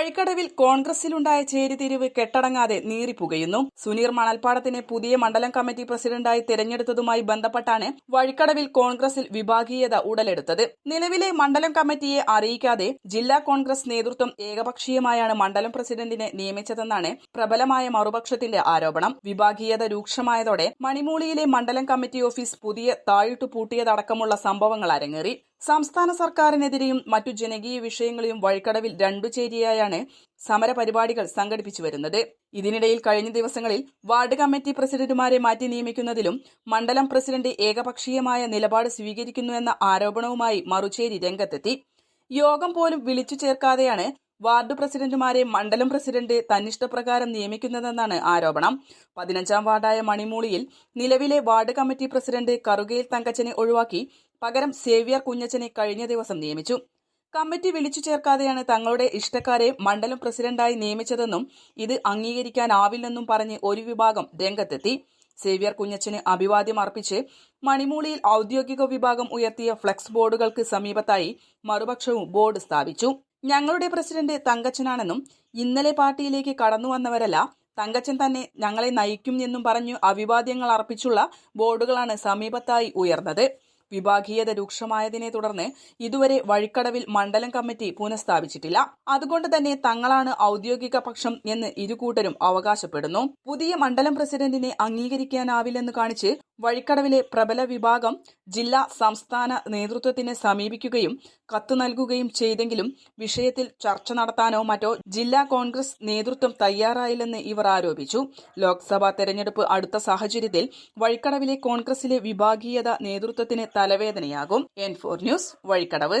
വഴിക്കടവിൽ കോൺഗ്രസിലുണ്ടായ ചേരിതിരിവ് കെട്ടടങ്ങാതെ നീറിപ്പുകയുന്നു. സുനീർ മണൽപ്പാടത്തിനെ പുതിയ മണ്ഡലം കമ്മിറ്റി പ്രസിഡന്റായി തെരഞ്ഞെടുത്തതുമായി ബന്ധപ്പെട്ടാണ് വഴിക്കടവിൽ കോൺഗ്രസിൽ വിഭാഗീയത ഉടലെടുത്തത്. നിലവിലെ മണ്ഡലം കമ്മിറ്റിയെ അറിയിക്കാതെ ജില്ലാ കോൺഗ്രസ് നേതൃത്വം ഏകപക്ഷീയമായാണ് മണ്ഡലം പ്രസിഡന്റിനെ നിയമിച്ചതെന്നാണ് പ്രബലമായ മറുപക്ഷത്തിന്റെ ആരോപണം. വിഭാഗീയത രൂക്ഷമായതോടെ മണിമൂളിയിലെ മണ്ഡലം കമ്മിറ്റി ഓഫീസ് പുതിയ താഴിട്ടു പൂട്ടിയതടക്കമുള്ള സംഭവങ്ങൾ അരങ്ങേറി. സംസ്ഥാന സർക്കാരിനെതിരെയും മറ്റു ജനകീയ വിഷയങ്ങളെയും വഴിക്കടവിൽ രണ്ടു ചേരിയായാണ് സമരപരിപാടികൾ സംഘടിപ്പിച്ചു വരുന്നത്. ഇതിനിടയിൽ കഴിഞ്ഞ ദിവസങ്ങളിൽ വാർഡ് കമ്മിറ്റി പ്രസിഡന്റുമാരെ മാറ്റി നിയമിക്കുന്നതിലും മണ്ഡലം പ്രസിഡന്റ് ഏകപക്ഷീയമായ നിലപാട് സ്വീകരിക്കുന്നുവെന്ന ആരോപണവുമായി മറുചേരി രംഗത്തെത്തി. യോഗം പോലും വിളിച്ചു ചേർക്കാതെയാണ് വാർഡ് പ്രസിഡന്റുമാരെ മണ്ഡലം പ്രസിഡന്റ് തന്നിഷ്ടപ്രകാരം നിയമിക്കുന്നതെന്നാണ് ആരോപണം. പതിനഞ്ചാം വാർഡായ മണിമൂളിയിൽ നിലവിലെ വാർഡ് കമ്മിറ്റി പ്രസിഡന്റ് കറുകയിൽ തങ്കച്ചനെ ഒഴിവാക്കി പകരം സേവ്യർ കുഞ്ഞച്ചനെ കഴിഞ്ഞ ദിവസം നിയമിച്ചു. കമ്മിറ്റി വിളിച്ചു ചേർക്കാതെയാണ് തങ്ങളുടെ ഇഷ്ടക്കാരെ മണ്ഡലം പ്രസിഡന്റായി നിയമിച്ചതെന്നും ഇത് അംഗീകരിക്കാനാവില്ലെന്നും പറഞ്ഞ് ഒരു വിഭാഗം രംഗത്തെത്തി. സേവ്യർ കുഞ്ഞച്ചന് അഭിവാദ്യം അർപ്പിച്ച് മണിമൂളിയിൽ ഔദ്യോഗിക വിഭാഗം ഉയർത്തിയ ഫ്ലെക്സ് ബോർഡുകൾക്ക് സമീപത്തായി മറുപക്ഷവും ബോർഡ് സ്ഥാപിച്ചു. ഞങ്ങളുടെ പ്രസിഡന്റ് തങ്കച്ചനാണെന്നും ഇന്നലെ പാർട്ടിയിലേക്ക് കടന്നു വന്നവരല്ല തങ്കച്ചൻ തന്നെ ഞങ്ങളെ നയിക്കും എന്നും പറഞ്ഞു അഭിവാദ്യങ്ങൾ അർപ്പിച്ചുള്ള ബോർഡുകളാണ് സമീപത്തായി ഉയർന്നത്. വിഭാഗീയത രൂക്ഷമായതിനെ തുടർന്ന് ഇതുവരെ വഴിക്കടവിൽ മണ്ഡലം കമ്മിറ്റി പുനഃസ്ഥാപിച്ചിട്ടില്ല. അതുകൊണ്ട് തന്നെ തങ്ങളാണ് ഔദ്യോഗിക പക്ഷം എന്ന് ഇരുകൂട്ടരും അവകാശപ്പെടുന്നു. പുതിയ മണ്ഡലം പ്രസിഡന്റിനെ അംഗീകരിക്കാനാവില്ലെന്ന് കാണിച്ച് വഴിക്കടവിലെ പ്രബല വിഭാഗം ജില്ലാ സംസ്ഥാന നേതൃത്വത്തിനെ സമീപിക്കുകയും കത്ത് നൽകുകയും ചെയ്തെങ്കിലും വിഷയത്തിൽ ചർച്ച നടത്താനോ മറ്റോ ജില്ലാ കോൺഗ്രസ് നേതൃത്വം തയ്യാറായില്ലെന്ന് ഇവർ ആരോപിച്ചു. ലോക്സഭാ തെരഞ്ഞെടുപ്പ് അടുത്ത സാഹചര്യത്തിൽ വഴിക്കടവിലെ കോൺഗ്രസിലെ വിഭാഗീയത നേതൃത്വത്തിന് തലവേദനയാകും. N four news Vazhikkadavu.